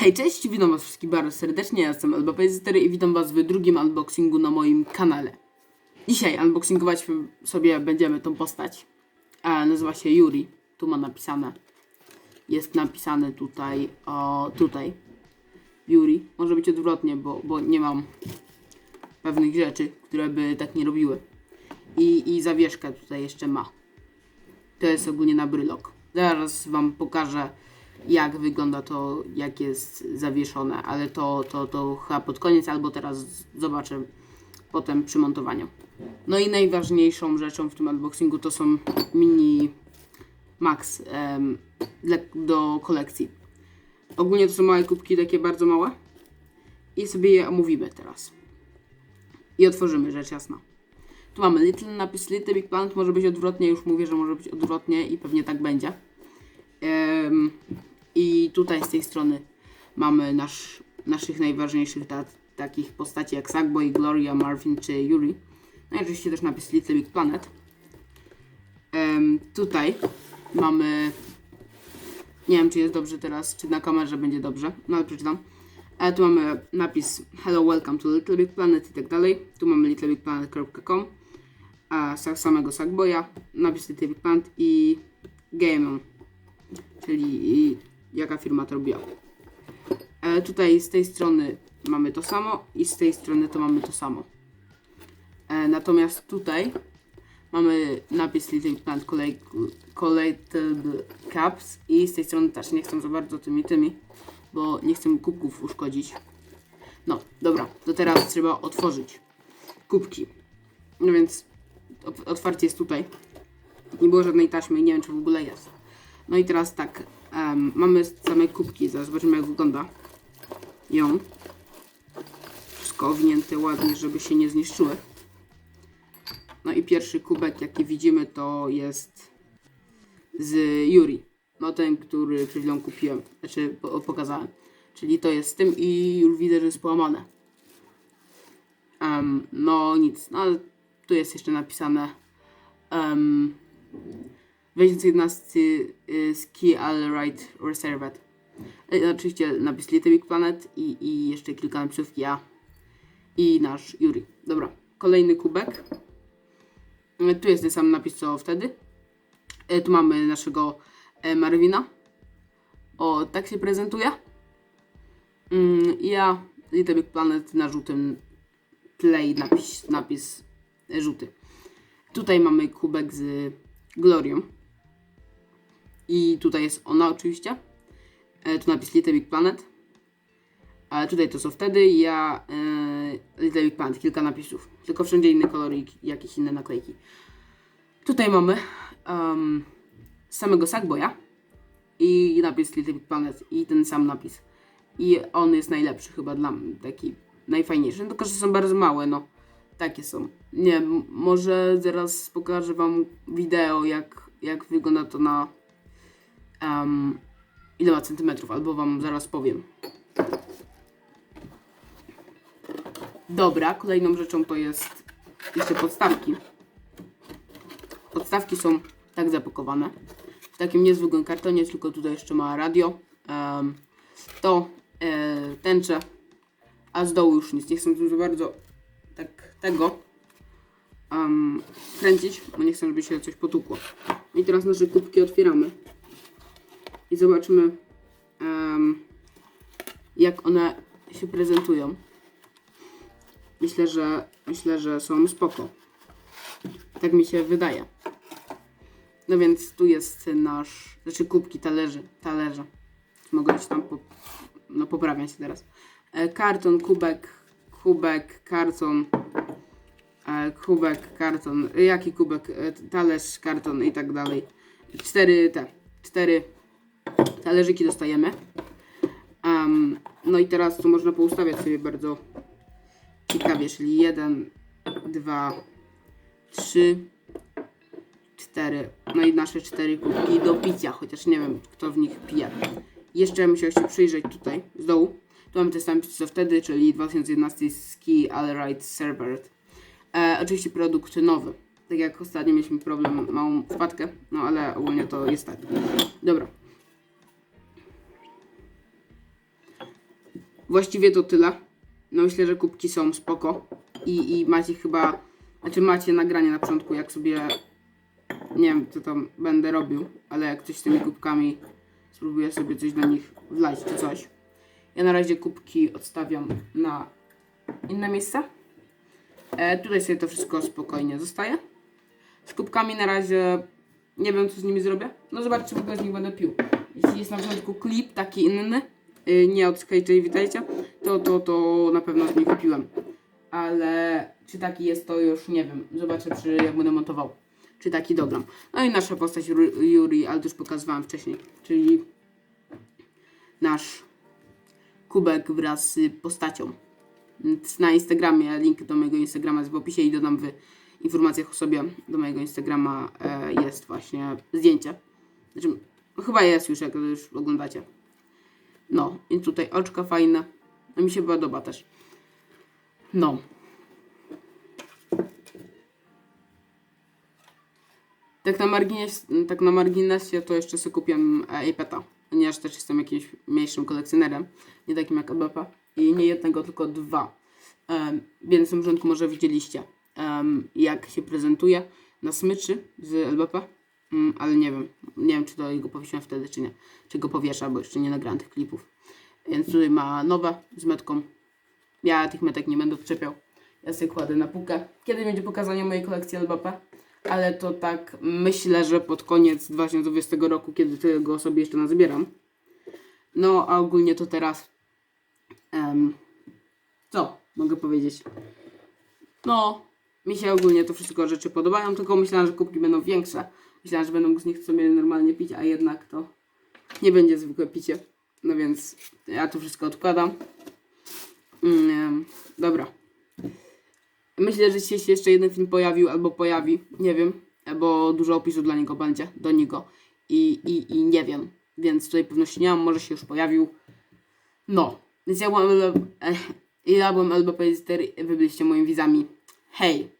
Hej, cześć, witam was wszystkich bardzo serdecznie, ja jestem LBP4 i witam was w drugim unboxingu na moim kanale. Dzisiaj unboxingować sobie będziemy tą postać. E, nazywa się Yuri. Tu ma napisane. Jest napisane tutaj, o, tutaj. Yuri. Może być odwrotnie, bo, bo nie mam pewnych rzeczy, które by tak nie robiły. I, i zawieszkę tutaj jeszcze ma. To jest ogólnie na brylok. Zaraz wam pokażę jak wygląda to, jak jest zawieszone, ale to, to, to chyba pod koniec albo teraz zobaczę potem przy montowaniu. No i najważniejszą rzeczą w tym unboxingu to są mini Max em, dla, do kolekcji. Ogólnie to są małe kubki, takie bardzo małe. I sobie je omówimy teraz. I otworzymy, rzecz jasna. Tu mamy Little napis Little Big Planet, może być odwrotnie, już mówię, że może być odwrotnie i pewnie tak będzie. Em, I tutaj z tej strony mamy nasz, naszych najważniejszych ta, takich postaci jak Sackboy, Gloria, Marvin czy Yuri. No i oczywiście też napis Little Big Planet. Em, tutaj mamy. Nie wiem, czy jest dobrze teraz, czy na kamerze będzie dobrze, no ale przeczytam. Ale tu mamy napis Hello, welcome to Little Big Planet i tak dalej. Tu mamy littlebigplanet.com, a sa- samego Sackboya, napis Little Big Planet i Game On czyli jaka firma to robiła. E, tutaj z tej strony mamy to samo i z tej strony to mamy to samo. E, natomiast tutaj mamy napis Little Plant Collect- Collected Caps i z tej strony też nie chcę za bardzo tymi tymi, bo nie chcę kubków uszkodzić. No, dobra, to teraz trzeba otworzyć kubki. No więc ot- otwarcie jest tutaj. Nie było żadnej taśmy i nie wiem czy w ogóle jest. No i teraz tak, em, mamy same kubki, zaraz zobaczymy jak wygląda ją. Wszystko owinięte ładnie, żeby się nie zniszczyły. No i pierwszy kubek, jaki widzimy, to jest z Yuri. No ten, który przed chwilą kupiłem, znaczy po, pokazałem. Czyli to jest z tym i już widzę, że jest połamane. Em, no nic, no ale tu jest jeszcze napisane um, Weź 11 y, Ski All Right Reserved. Y, Oczywiście napis Little Big Planet i, i jeszcze kilka napisów ja i nasz Yuri. Dobra, kolejny kubek. Y, Tu jest ten sam napis co wtedy. Y, Tu mamy naszego e, Marvina. O, tak się prezentuje. Mm, Ja Little Big Planet na żółtym tle i napis, napis e, żółty. Tutaj mamy kubek z Glorią. I tutaj jest ona oczywiście. E, tu napis Little Big Planet. Ale tutaj to co wtedy. Ja e, Little Big Planet, kilka napisów. Tylko wszędzie inne kolory i jakieś inne naklejki. Tutaj mamy em, samego Sackboya i napis Little Big Planet i ten sam napis. I on jest najlepszy chyba dla mnie, taki najfajniejszy. No, tylko, że są bardzo małe, no. Takie są. Nie może zaraz pokażę wam wideo, jak, jak wygląda to na um, ile ma centymetrów, albo wam zaraz powiem. Dobra, kolejną rzeczą to jest jeszcze podstawki. Podstawki są tak zapakowane. W takim niezwykłym kartonie, tylko tutaj jeszcze ma radio. em, to e, tęcze, a z dołu już nic. Nie chcę tu za bardzo tak tego um, kręcić, bo nie chcę, żeby się coś potukło. I teraz nasze kubki otwieramy i zobaczymy em, jak one się prezentują. Myślę, że myślę, że są spoko. Tak mi się wydaje. No więc tu jest nasz, znaczy kubki, talerzy, talerze. Mogę być tam, po, no poprawiam się teraz. E, karton, kubek, kubek, karton, e, kubek, karton, e, jaki kubek, e, talerz, karton i tak dalej. Cztery te, cztery talerzyki dostajemy. Em, no i teraz tu można poustawiać sobie bardzo ciekawie, czyli jeden, dwa, trzy, cztery. No i nasze cztery kubki do picia, chociaż nie wiem, kto w nich pije. Jeszcze musiał się przyjrzeć tutaj, z dołu. Tu mamy te same co wtedy, czyli 2011 Ski Allride Server. E, oczywiście produkt nowy. Tak jak ostatnio mieliśmy problem, małą wpadkę, no ale ogólnie to jest tak. Dobra. Właściwie to tyle. No myślę, że kubki są spoko. I, i macie chyba, znaczy macie nagranie na początku, jak sobie, nie wiem co tam będę robił, ale jak coś z tymi kubkami, spróbuję sobie coś do nich wlać czy coś. Ja na razie kubki odstawiam na inne miejsce. E, tutaj sobie to wszystko spokojnie zostaje. Z kubkami na razie nie wiem, co z nimi zrobię. No zobaczcie, ogóle z nich będę pił. Jeśli jest na początku klip taki inny, nie od KJ Witajcie, to, to, to na pewno z nich piłem. Ale czy taki jest, to już nie wiem. Zobaczę, czy jak będę montował. Czy taki dogram. No i nasza postać Yuri, ale już pokazywałem wcześniej. Czyli nasz kubek wraz z postacią. Na Instagramie, link do mojego Instagrama jest w opisie i dodam w informacjach o sobie do mojego Instagrama e, jest właśnie zdjęcie. Znaczy, chyba jest już, jak już oglądacie. No, i tutaj oczka fajne. A mi się podoba też. No. Tak na, margines, tak na marginesie to jeszcze sobie kupiłem e, iPada, ponieważ też jestem jakimś mniejszym kolekcjonerem, nie takim jak ABP. I nie jednego, tylko dwa. Um, więc na początku może widzieliście, em, jak się prezentuje na smyczy z LBP, Mm, ale nie wiem, nie wiem czy to jego powiesiłem wtedy, czy nie, czy go powiesza, bo jeszcze nie nagrałem tych klipów. Więc tutaj ma nowe z metką. Ja tych metek nie będę odczepiał. Ja sobie kładę na półkę. Kiedy będzie pokazanie mojej kolekcji LBP? Ale to tak myślę, że pod koniec 2020 roku, kiedy tego sobie jeszcze nazbieram. No, a ogólnie to teraz. em, co mogę powiedzieć? No, mi się ogólnie to wszystko rzeczy podobają, tylko myślałem, że kubki będą większe. Myślałem, że mógł z nich sobie normalnie pić, a jednak to nie będzie zwykłe picie. No więc ja to wszystko odkładam. Mm, dobra. Myślę, że się jeszcze jeden film pojawił albo pojawi, nie wiem, bo dużo opisu dla niego będzie, do niego i, i, i nie wiem, więc tutaj pewności nie mam, może się już pojawił. No, więc ja byłem, L- eh, ja byłem LBP, wy byliście moimi widzami. Hej!